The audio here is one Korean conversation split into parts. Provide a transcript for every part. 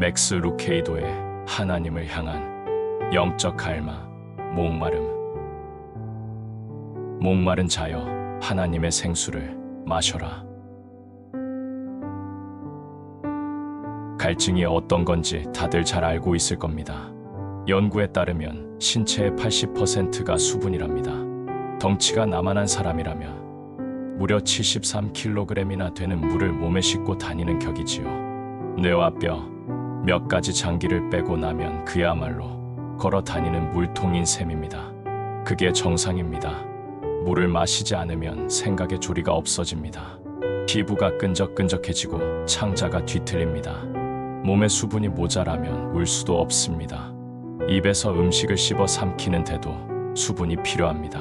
맥스 루케이도의 하나님을 향한 영적 갈망, 목마름. 목마른 자여 하나님의 생수를 마셔라. 갈증이 어떤 건지 다들 잘 알고 있을 겁니다. 연구에 따르면 신체의 80%가 수분이랍니다. 덩치가 나만한 사람이라면 무려 73kg이나 되는 물을 몸에 싣고 다니는 격이지요. 뇌와 뼈, 몇 가지 장기를 빼고 나면 그야말로 걸어 다니는 물통인 셈입니다. 그게 정상입니다. 물을 마시지 않으면 생각의 조리가 없어집니다. 피부가 끈적끈적해지고 창자가 뒤틀립니다. 몸에 수분이 모자라면 울 수도 없습니다. 입에서 음식을 씹어 삼키는데도 수분이 필요합니다.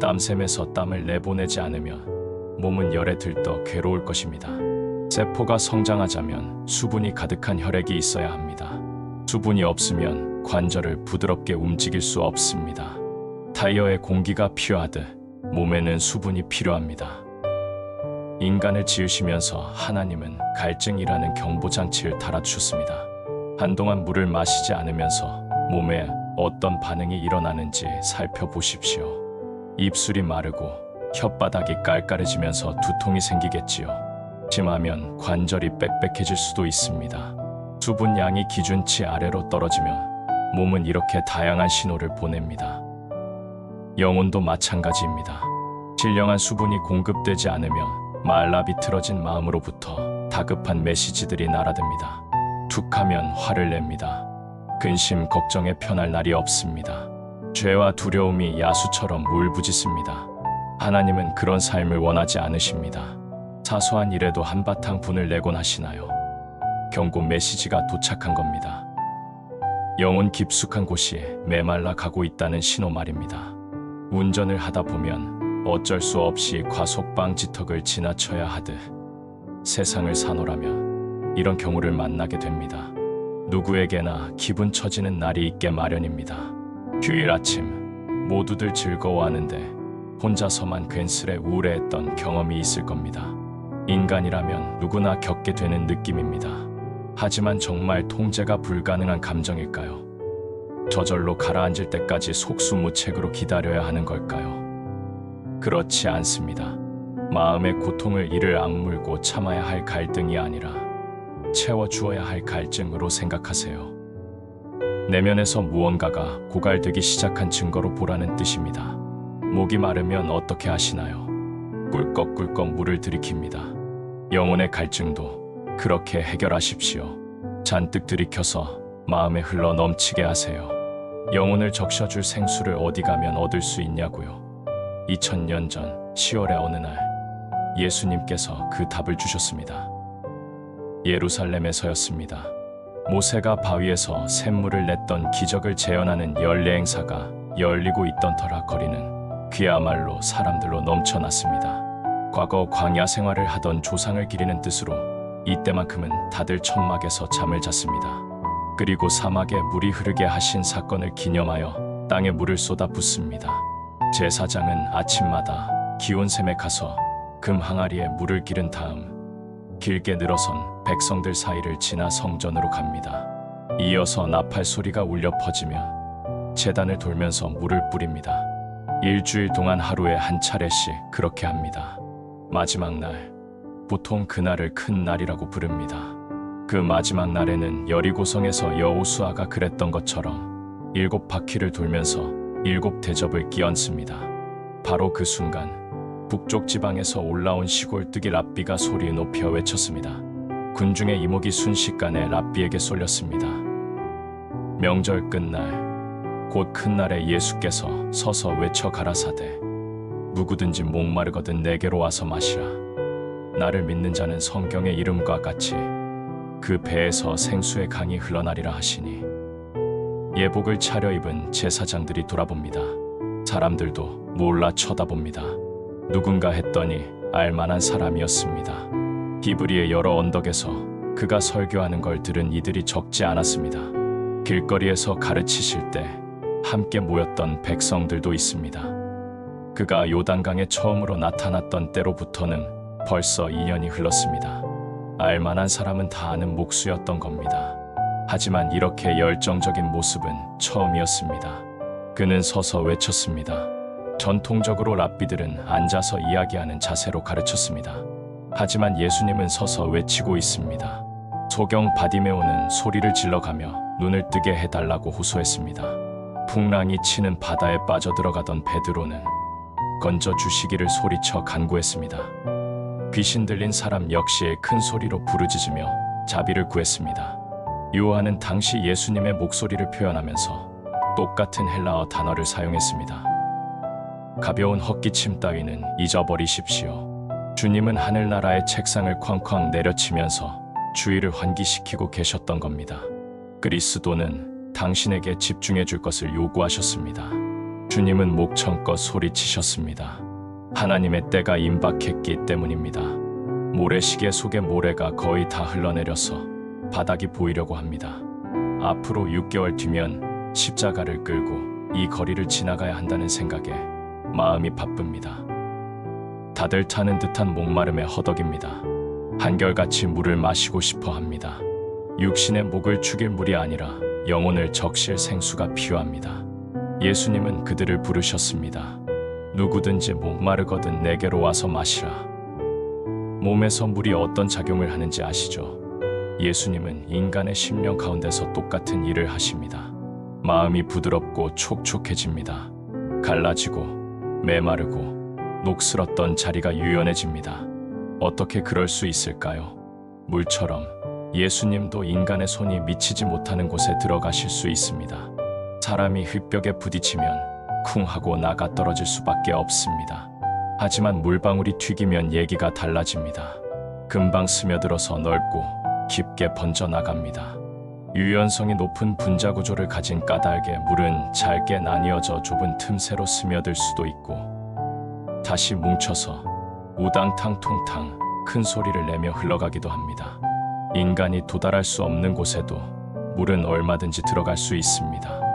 땀샘에서 땀을 내보내지 않으면 몸은 열에 들떠 괴로울 것입니다. 세포가 성장하자면 수분이 가득한 혈액이 있어야 합니다. 수분이 없으면 관절을 부드럽게 움직일 수 없습니다. 타이어에 공기가 필요하듯 몸에는 수분이 필요합니다. 인간을 지으시면서 하나님은 갈증이라는 경보장치를 달아주셨습니다. 한동안 물을 마시지 않으면서 몸에 어떤 반응이 일어나는지 살펴보십시오. 입술이 마르고 혓바닥이 깔깔해지면서 두통이 생기겠지요. 심하면 관절이 빽빽해질 수도 있습니다. 수분 양이 기준치 아래로 떨어지면 몸은 이렇게 다양한 신호를 보냅니다. 영혼도 마찬가지입니다. 신령한 수분이 공급되지 않으면 말라 비틀어진 마음으로부터 다급한 메시지들이 날아듭니다. 툭하면 화를 냅니다. 근심 걱정에 편할 날이 없습니다. 죄와 두려움이 야수처럼 울부짖습니다. 하나님은 그런 삶을 원하지 않으십니다. 사소한 일에도 한바탕 분을 내곤 하시나요? 경고 메시지가 도착한 겁니다. 영혼 깊숙한 곳이 메말라 가고 있다는 신호 말입니다. 운전을 하다 보면 어쩔 수 없이 과속방 지턱을 지나쳐야 하듯 세상을 사노라면 이런 경우를 만나게 됩니다. 누구에게나 기분 처지는 날이 있게 마련입니다. 휴일 아침 모두들 즐거워하는데 혼자서만 괜스레 우울해했던 경험이 있을 겁니다. 인간이라면 누구나 겪게 되는 느낌입니다. 하지만 정말 통제가 불가능한 감정일까요? 저절로 가라앉을 때까지 속수무책으로 기다려야 하는 걸까요? 그렇지 않습니다. 마음의 고통을 이를 악물고 참아야 할 갈등이 아니라 채워주어야 할 갈증으로 생각하세요. 내면에서 무언가가 고갈되기 시작한 증거로 보라는 뜻입니다. 목이 마르면 어떻게 하시나요? 꿀꺽꿀꺽 물을 들이킵니다. 영혼의 갈증도 그렇게 해결하십시오. 잔뜩 들이켜서 마음에 흘러 넘치게 하세요. 영혼을 적셔줄 생수를 어디 가면 얻을 수 있냐고요. 2000년 전 10월의 어느 날 예수님께서 그 답을 주셨습니다. 예루살렘에서였습니다. 모세가 바위에서 샘물을 냈던 기적을 재현하는 연례 행사가 열리고 있던 터라 거리는 그야말로 사람들로 넘쳐났습니다. 과거 광야 생활을 하던 조상을 기리는 뜻으로 이때만큼은 다들 천막에서 잠을 잤습니다. 그리고 사막에 물이 흐르게 하신 사건을 기념하여 땅에 물을 쏟아 붓습니다. 제사장은 아침마다 기온샘에 가서 금 항아리에 물을 기른 다음 길게 늘어선 백성들 사이를 지나 성전으로 갑니다. 이어서 나팔 소리가 울려 퍼지며 재단을 돌면서 물을 뿌립니다. 일주일 동안 하루에 한 차례씩 그렇게 합니다. 마지막 날, 보통 그날을 큰 날이라고 부릅니다. 그 마지막 날에는 여리고성에서 여호수아가 그랬던 것처럼 일곱 바퀴를 돌면서 일곱 대접을 끼얹습니다. 바로 그 순간 북쪽 지방에서 올라온 시골뜨기 랍비가 소리 높여 외쳤습니다. 군중의 이목이 순식간에 랍비에게 쏠렸습니다. 명절 끝날 곧 큰 날에 예수께서 서서 외쳐 가라사대 누구든지 목마르거든 내게로 와서 마시라. 나를 믿는 자는 성경의 이름과 같이 그 배에서 생수의 강이 흘러나리라 하시니 예복을 차려입은 제사장들이 돌아봅니다. 사람들도 몰라 쳐다봅니다. 누군가 했더니 알만한 사람이었습니다. 히브리의 여러 언덕에서 그가 설교하는 걸 들은 이들이 적지 않았습니다. 길거리에서 가르치실 때 함께 모였던 백성들도 있습니다. 그가 요단강에 처음으로 나타났던 때로부터는 벌써 2년이 흘렀습니다. 알만한 사람은 다 아는 목수였던 겁니다. 하지만 이렇게 열정적인 모습은 처음이었습니다. 그는 서서 외쳤습니다. 전통적으로 랍비들은 앉아서 이야기하는 자세로 가르쳤습니다. 하지만 예수님은 서서 외치고 있습니다. 소경 바디메오는 소리를 질러가며 눈을 뜨게 해달라고 호소했습니다. 풍랑이 치는 바다에 빠져들어가던 베드로는 건져 주시기를 소리쳐 간구했습니다. 귀신 들린 사람 역시 큰 소리로 부르짖으며 자비를 구했습니다. 요한은 당시 예수님의 목소리를 표현하면서 똑같은 헬라어 단어를 사용했습니다. 가벼운 헛기침 따위는 잊어버리십시오. 주님은 하늘나라의 책상을 쾅쾅 내려치면서 주의를 환기시키고 계셨던 겁니다. 그리스도는 당신에게 집중해 줄 것을 요구하셨습니다. 주님은 목청껏 소리치셨습니다. 하나님의 때가 임박했기 때문입니다. 모래시계 속의 모래가 거의 다 흘러내려서 바닥이 보이려고 합니다. 앞으로 6개월 뒤면 십자가를 끌고 이 거리를 지나가야 한다는 생각에 마음이 바쁩니다. 다들 타는 듯한 목마름에 허덕입니다. 한결같이 물을 마시고 싶어 합니다. 육신의 목을 축일 물이 아니라 영혼을 적실 생수가 필요합니다. 예수님은 그들을 부르셨습니다. 누구든지 목마르거든 내게로 와서 마시라. 몸에서 물이 어떤 작용을 하는지 아시죠? 예수님은 인간의 심령 가운데서 똑같은 일을 하십니다. 마음이 부드럽고 촉촉해집니다. 갈라지고 메마르고 녹슬었던 자리가 유연해집니다. 어떻게 그럴 수 있을까요? 물처럼 예수님도 인간의 손이 미치지 못하는 곳에 들어가실 수 있습니다. 사람이 흙벽에 부딪히면 쿵 하고 나가 떨어질 수밖에 없습니다. 하지만 물방울이 튀기면 얘기가 달라집니다. 금방 스며들어서 넓고 깊게 번져 나갑니다. 유연성이 높은 분자 구조를 가진 까닭에 물은 잘게 나뉘어져 좁은 틈새로 스며들 수도 있고 다시 뭉쳐서 우당탕통탕 큰 소리를 내며 흘러가기도 합니다. 인간이 도달할 수 없는 곳에도 물은 얼마든지 들어갈 수 있습니다.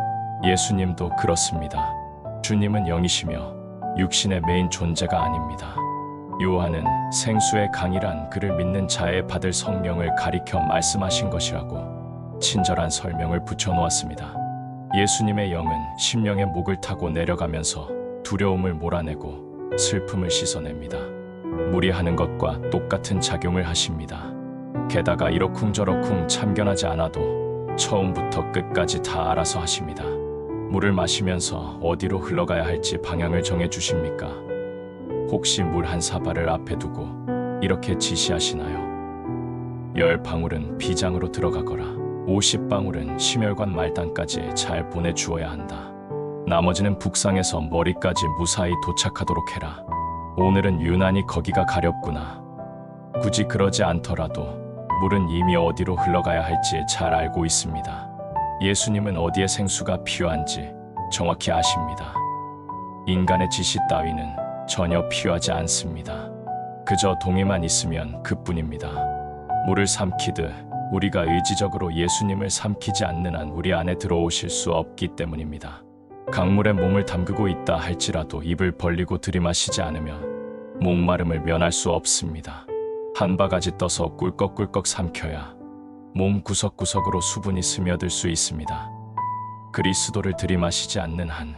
예수님도 그렇습니다. 주님은 영이시며 육신의 메인 존재가 아닙니다. 요한은 생수의 강이란 그를 믿는 자에 받을 성령을 가리켜 말씀하신 것이라고 친절한 설명을 붙여놓았습니다. 예수님의 영은 심령의 목을 타고 내려가면서 두려움을 몰아내고 슬픔을 씻어냅니다. 무리하는 것과 똑같은 작용을 하십니다. 게다가 이러쿵저러쿵 참견하지 않아도 처음부터 끝까지 다 알아서 하십니다. 물을 마시면서 어디로 흘러가야 할지 방향을 정해 주십니까? 혹시 물 한 사발을 앞에 두고 이렇게 지시하시나요? 열 방울은 비장으로 들어가거라. 50방울은 심혈관 말단까지 잘 보내주어야 한다. 나머지는 북상에서 머리까지 무사히 도착하도록 해라. 오늘은 유난히 거기가 가렵구나. 굳이 그러지 않더라도 물은 이미 어디로 흘러가야 할지 잘 알고 있습니다. 예수님은 어디에 생수가 필요한지 정확히 아십니다. 인간의 지시 따위는 전혀 필요하지 않습니다. 그저 동의만 있으면 그뿐입니다. 물을 삼키듯 우리가 의지적으로 예수님을 삼키지 않는 한 우리 안에 들어오실 수 없기 때문입니다. 강물에 몸을 담그고 있다 할지라도 입을 벌리고 들이마시지 않으면 목마름을 면할 수 없습니다. 한 바가지 떠서 꿀꺽꿀꺽 삼켜야 몸 구석구석으로 수분이 스며들 수 있습니다. 그리스도를 들이마시지 않는 한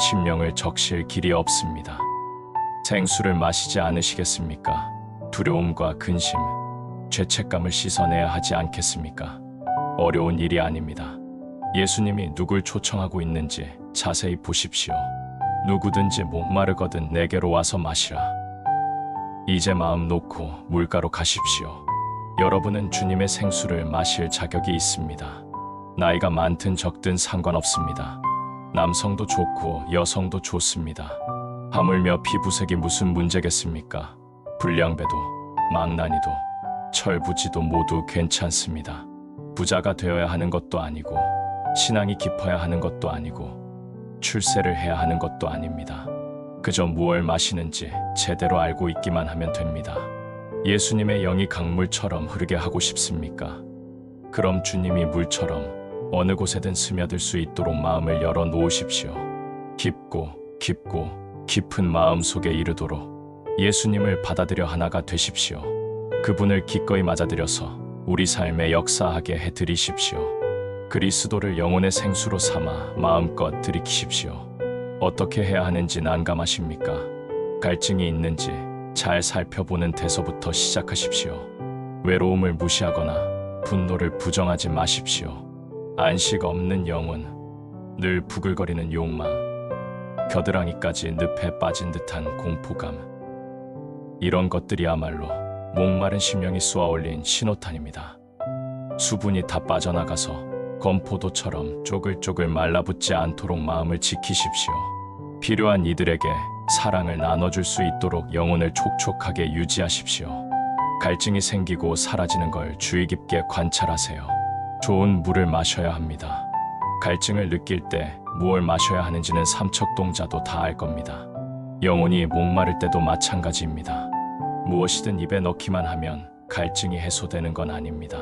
심령을 적실 길이 없습니다. 생수를 마시지 않으시겠습니까? 두려움과 근심, 죄책감을 씻어내야 하지 않겠습니까? 어려운 일이 아닙니다. 예수님이 누굴 초청하고 있는지 자세히 보십시오. 누구든지 목마르거든 내게로 와서 마시라. 이제 마음 놓고 물가로 가십시오. 여러분은 주님의 생수를 마실 자격이 있습니다. 나이가 많든 적든 상관없습니다. 남성도 좋고 여성도 좋습니다. 하물며 피부색이 무슨 문제겠습니까? 불량배도, 망나니도, 철부지도 모두 괜찮습니다. 부자가 되어야 하는 것도 아니고, 신앙이 깊어야 하는 것도 아니고, 출세를 해야 하는 것도 아닙니다. 그저 무얼 마시는지 제대로 알고 있기만 하면 됩니다. 예수님의 영이 강물처럼 흐르게 하고 싶습니까? 그럼 주님이 물처럼 어느 곳에든 스며들 수 있도록 마음을 열어 놓으십시오. 깊고 깊고 깊은 마음 속에 이르도록 예수님을 받아들여 하나가 되십시오. 그분을 기꺼이 맞아들여서 우리 삶에 역사하게 해드리십시오. 그리스도를 영혼의 생수로 삼아 마음껏 들이키십시오. 어떻게 해야 하는지 난감하십니까? 갈증이 있는지 잘 살펴보는 데서부터 시작하십시오. 외로움을 무시하거나 분노를 부정하지 마십시오. 안식 없는 영혼, 늘 부글거리는 욕망, 겨드랑이까지 늪에 빠진 듯한 공포감. 이런 것들이야말로 목마른 심령이 쏘아올린 신호탄입니다. 수분이 다 빠져나가서 건포도처럼 쪼글쪼글 말라붙지 않도록 마음을 지키십시오. 필요한 이들에게 사랑을 나눠줄 수 있도록 영혼을 촉촉하게 유지하십시오. 갈증이 생기고 사라지는 걸 주의 깊게 관찰하세요. 좋은 물을 마셔야 합니다. 갈증을 느낄 때 무엇을 마셔야 하는지는 삼척동자도 다 알 겁니다. 영혼이 목마를 때도 마찬가지입니다. 무엇이든 입에 넣기만 하면 갈증이 해소되는 건 아닙니다.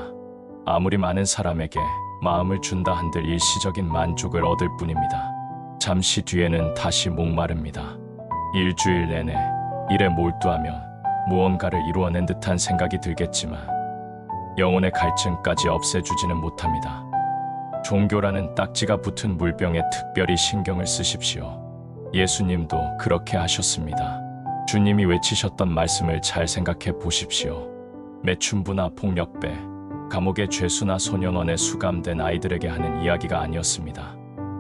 아무리 많은 사람에게 마음을 준다 한들 일시적인 만족을 얻을 뿐입니다. 잠시 뒤에는 다시 목마릅니다. 일주일 내내 일에 몰두하며 무언가를 이루어낸 듯한 생각이 들겠지만 영혼의 갈증까지 없애주지는 못합니다. 종교라는 딱지가 붙은 물병에 특별히 신경을 쓰십시오. 예수님도 그렇게 하셨습니다. 주님이 외치셨던 말씀을 잘 생각해 보십시오. 매춘부나 폭력배, 감옥의 죄수나 소년원에 수감된 아이들에게 하는 이야기가 아니었습니다.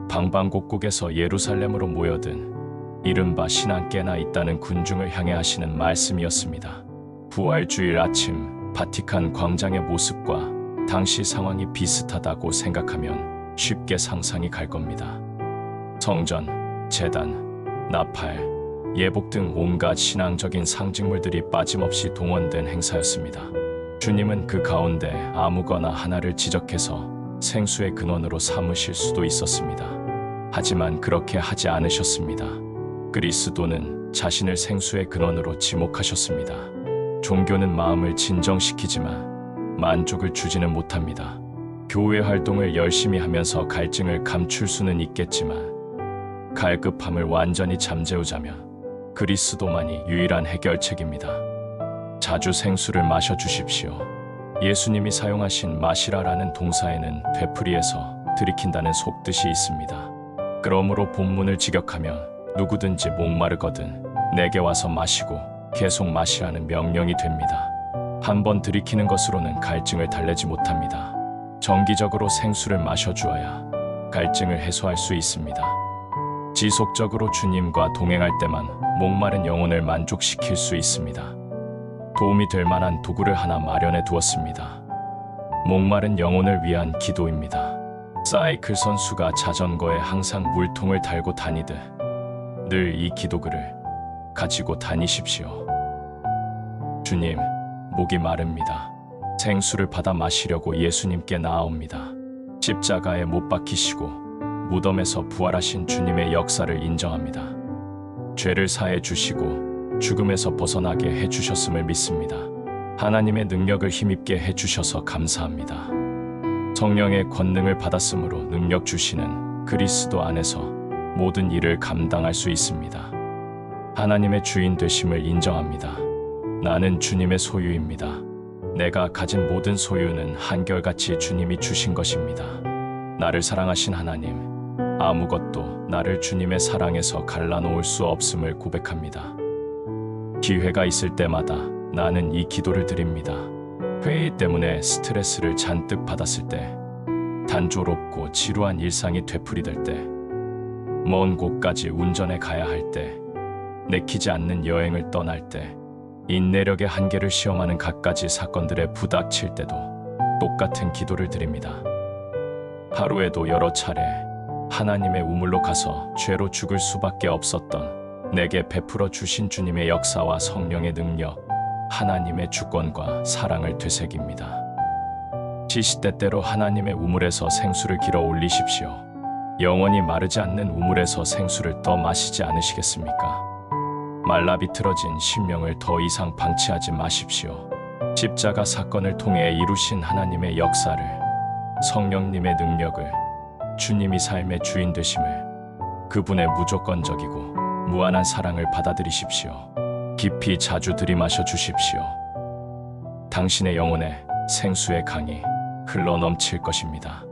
방방곡곡에서 예루살렘으로 모여든 이른바 신앙께나 있다는 군중을 향해 하시는 말씀이었습니다. 부활주일 아침 바티칸 광장의 모습과 당시 상황이 비슷하다고 생각하면 쉽게 상상이 갈 겁니다. 성전, 재단, 나팔, 예복 등 온갖 신앙적인 상징물들이 빠짐없이 동원된 행사였습니다. 주님은 그 가운데 아무거나 하나를 지적해서 생수의 근원으로 삼으실 수도 있었습니다. 하지만 그렇게 하지 않으셨습니다. 그리스도는 자신을 생수의 근원으로 지목하셨습니다. 종교는 마음을 진정시키지만 만족을 주지는 못합니다. 교회 활동을 열심히 하면서 갈증을 감출 수는 있겠지만 갈급함을 완전히 잠재우자면 그리스도만이 유일한 해결책입니다. 자주 생수를 마셔 주십시오. 예수님이 사용하신 마시라라는 동사에는 되풀이해서 들이킨다는 속뜻이 있습니다. 그러므로 본문을 직역하면 누구든지 목마르거든 내게 와서 마시고 계속 마시라는 명령이 됩니다. 한 번 들이키는 것으로는 갈증을 달래지 못합니다. 정기적으로 생수를 마셔주어야 갈증을 해소할 수 있습니다. 지속적으로 주님과 동행할 때만 목마른 영혼을 만족시킬 수 있습니다. 도움이 될 만한 도구를 하나 마련해 두었습니다. 목마른 영혼을 위한 기도입니다. 사이클 선수가 자전거에 항상 물통을 달고 다니듯 늘 이 기도글을 가지고 다니십시오. 주님, 목이 마릅니다. 생수를 받아 마시려고 예수님께 나아옵니다. 십자가에 못 박히시고 무덤에서 부활하신 주님의 역사를 인정합니다. 죄를 사해 주시고 죽음에서 벗어나게 해 주셨음을 믿습니다. 하나님의 능력을 힘입게 해 주셔서 감사합니다. 성령의 권능을 받았으므로 능력 주시는 그리스도 안에서 모든 일을 감당할 수 있습니다. 하나님의 주인 되심을 인정합니다. 나는 주님의 소유입니다. 내가 가진 모든 소유는 한결같이 주님이 주신 것입니다. 나를 사랑하신 하나님, 아무것도 나를 주님의 사랑에서 갈라놓을 수 없음을 고백합니다. 기회가 있을 때마다 나는 이 기도를 드립니다. 회의 때문에 스트레스를 잔뜩 받았을 때, 단조롭고 지루한 일상이 되풀이될 때, 먼 곳까지 운전해 가야 할 때, 내키지 않는 여행을 떠날 때, 인내력의 한계를 시험하는 갖가지 사건들에 부닥칠 때도 똑같은 기도를 드립니다. 하루에도 여러 차례 하나님의 우물로 가서 죄로 죽을 수밖에 없었던 내게 베풀어 주신 주님의 역사와 성령의 능력, 하나님의 주권과 사랑을 되새깁니다. 시시때때로 하나님의 우물에서 생수를 길어 올리십시오. 영원히 마르지 않는 우물에서 생수를 떠 마시지 않으시겠습니까? 말라 비틀어진 심령을 더 이상 방치하지 마십시오. 십자가 사건을 통해 이루신 하나님의 역사를, 성령님의 능력을, 주님이 삶의 주인 되심을, 그분의 무조건적이고 무한한 사랑을 받아들이십시오. 깊이 자주 들이마셔 주십시오. 당신의 영혼에 생수의 강이 흘러 넘칠 것입니다.